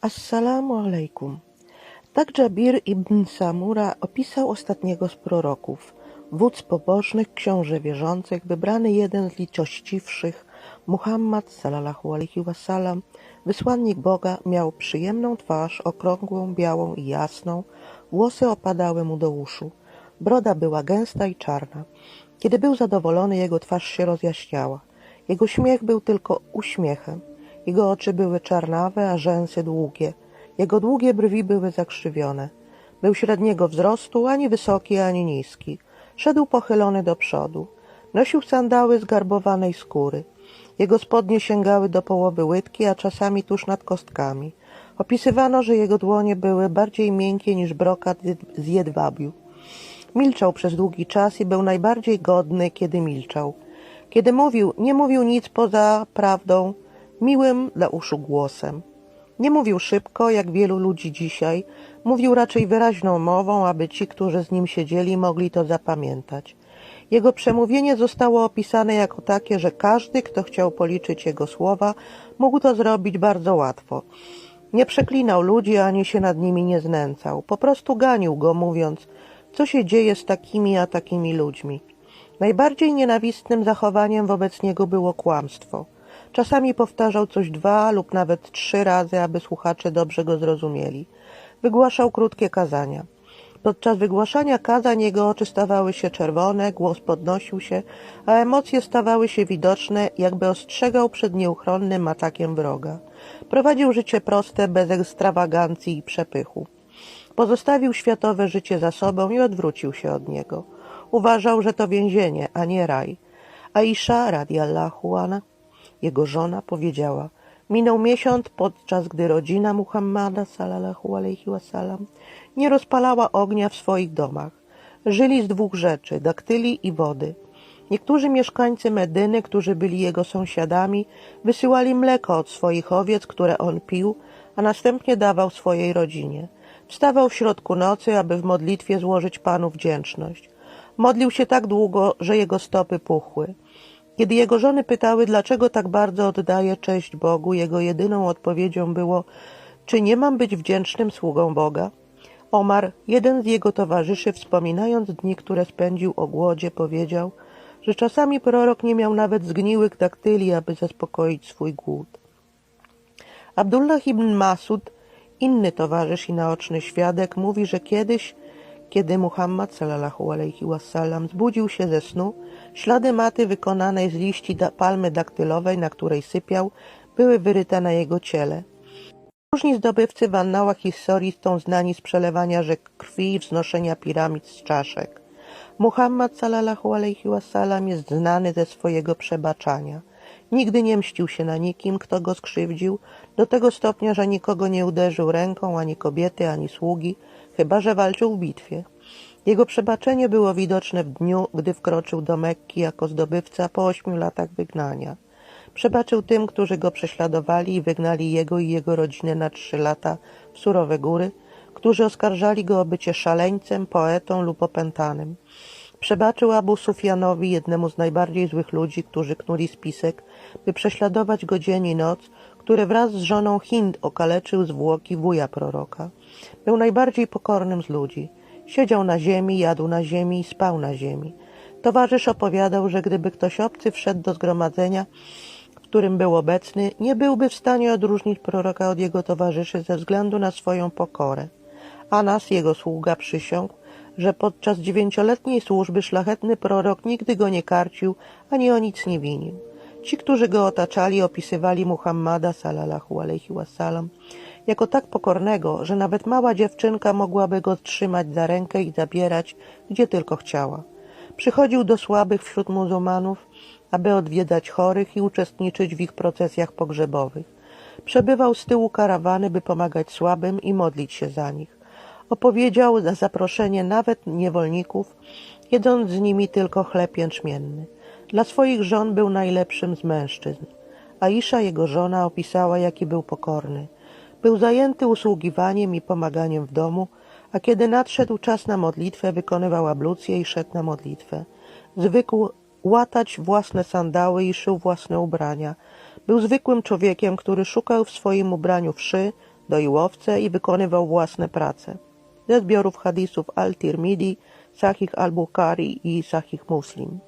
Assalamu alaikum. Tak Jabir ibn Samura opisał ostatniego z proroków, wódz pobożnych, książę wierzących, wybrany jeden z litościwszych, Muhammad sallallahu alaihi wasallam, wysłannik Boga, miał przyjemną twarz, okrągłą, białą i jasną, włosy opadały mu do uszu, broda była gęsta i czarna. Kiedy był zadowolony, jego twarz się rozjaśniała. Jego śmiech był tylko uśmiechem. Jego oczy były czarnawe, a rzęsy długie. Jego długie brwi były zakrzywione. Był średniego wzrostu, ani wysoki, ani niski. Szedł pochylony do przodu. Nosił sandały z garbowanej skóry. Jego spodnie sięgały do połowy łydki, a czasami tuż nad kostkami. Opisywano, że jego dłonie były bardziej miękkie niż brokat z jedwabiu. Milczał przez długi czas i był najbardziej godny, kiedy milczał. Kiedy mówił, nie mówił nic poza prawdą, miłym dla uszu głosem. Nie mówił szybko, jak wielu ludzi dzisiaj, mówił raczej wyraźną mową, aby ci, którzy z nim siedzieli, mogli to zapamiętać. Jego przemówienie zostało opisane jako takie, że każdy, kto chciał policzyć jego słowa, mógł to zrobić bardzo łatwo. Nie przeklinał ludzi ani się nad nimi nie znęcał. Po prostu ganił go, mówiąc, co się dzieje z takimi a takimi ludźmi. Najbardziej nienawistnym zachowaniem wobec niego było kłamstwo. Czasami powtarzał coś dwa lub nawet trzy razy, aby słuchacze dobrze go zrozumieli. Wygłaszał krótkie kazania. Podczas wygłaszania kazań jego oczy stawały się czerwone, głos podnosił się, a emocje stawały się widoczne, jakby ostrzegał przed nieuchronnym atakiem wroga. Prowadził życie proste, bez ekstrawagancji i przepychu. Pozostawił światowe życie za sobą i odwrócił się od niego. Uważał, że to więzienie, a nie raj. Aisha radiallahu anha, jego żona, powiedziała Minął miesiąc, podczas gdy rodzina Muhammada sallallahu alaihi wasallam nie rozpalała ognia w swoich domach. Żyli z dwóch rzeczy, daktyli i wody. Niektórzy mieszkańcy Medyny, którzy byli jego sąsiadami, wysyłali mleko od swoich owiec, które on pił, a następnie dawał swojej rodzinie. Wstawał w środku nocy, aby w modlitwie złożyć Panu wdzięczność. Modlił się tak długo, że jego stopy puchły. Kiedy jego żony pytały, dlaczego tak bardzo oddaje cześć Bogu, jego jedyną odpowiedzią było, czy nie mam być wdzięcznym sługą Boga? Omar, jeden z jego towarzyszy, wspominając dni, które spędził o głodzie, powiedział, że czasami prorok nie miał nawet zgniłych daktyli, aby zaspokoić swój głód. Abdullah ibn Masud, inny towarzysz i naoczny świadek, mówi, że kiedyś, kiedy Muhammad sallallahu alaihi wasallam zbudził się ze snu, ślady maty wykonanej z liści palmy daktylowej, na której sypiał, były wyryte na jego ciele. Różni zdobywcy w annałach historii są znani z przelewania rzek krwi i wznoszenia piramid z czaszek. Muhammad sallallahu alaihi wasallam jest znany ze swojego przebaczania. Nigdy nie mścił się na nikim, kto go skrzywdził, do tego stopnia, że nikogo nie uderzył ręką, ani kobiety, ani sługi, chyba że walczył w bitwie. Jego przebaczenie było widoczne w dniu, gdy wkroczył do Mekki jako zdobywca po ośmiu latach wygnania. Przebaczył tym, którzy go prześladowali i wygnali jego i jego rodzinę na trzy lata w surowe góry, którzy oskarżali go o bycie szaleńcem, poetą lub opętanym. Przebaczył Abu Sufjanowi, jednemu z najbardziej złych ludzi, którzy knuli spisek, by prześladować go dzień i noc, który wraz z żoną Hind okaleczył zwłoki wuja proroka. Był najbardziej pokornym z ludzi. Siedział na ziemi, jadł na ziemi i spał na ziemi. Towarzysz opowiadał, że gdyby ktoś obcy wszedł do zgromadzenia, w którym był obecny, nie byłby w stanie odróżnić proroka od jego towarzyszy ze względu na swoją pokorę. Anas, jego sługa, przysiągł, że podczas dziewięcioletniej służby szlachetny prorok nigdy go nie karcił ani o nic nie winił. Ci, którzy go otaczali, opisywali Muhammada sallallahu alaihi wasallam jako tak pokornego, że nawet mała dziewczynka mogłaby go trzymać za rękę i zabierać, gdzie tylko chciała. Przychodził do słabych wśród muzułmanów, aby odwiedzać chorych i uczestniczyć w ich procesjach pogrzebowych. Przebywał z tyłu karawany, by pomagać słabym i modlić się za nich. Opowiedział za zaproszenie nawet niewolników, jedząc z nimi tylko chleb jęczmienny. Dla swoich żon był najlepszym z mężczyzn. Aisza, jego żona, opisała, jaki był pokorny. Był zajęty usługiwaniem i pomaganiem w domu, a kiedy nadszedł czas na modlitwę, wykonywał ablucję i szedł na modlitwę. Zwykł łatać własne sandały i szył własne ubrania. Był zwykłym człowiekiem, który szukał w swoim ubraniu wszy, doił owce i wykonywał własne prace. Ze zbiorów hadisów Al-Tirmidhi, Sahih al-Bukhari i Sahih Muslim.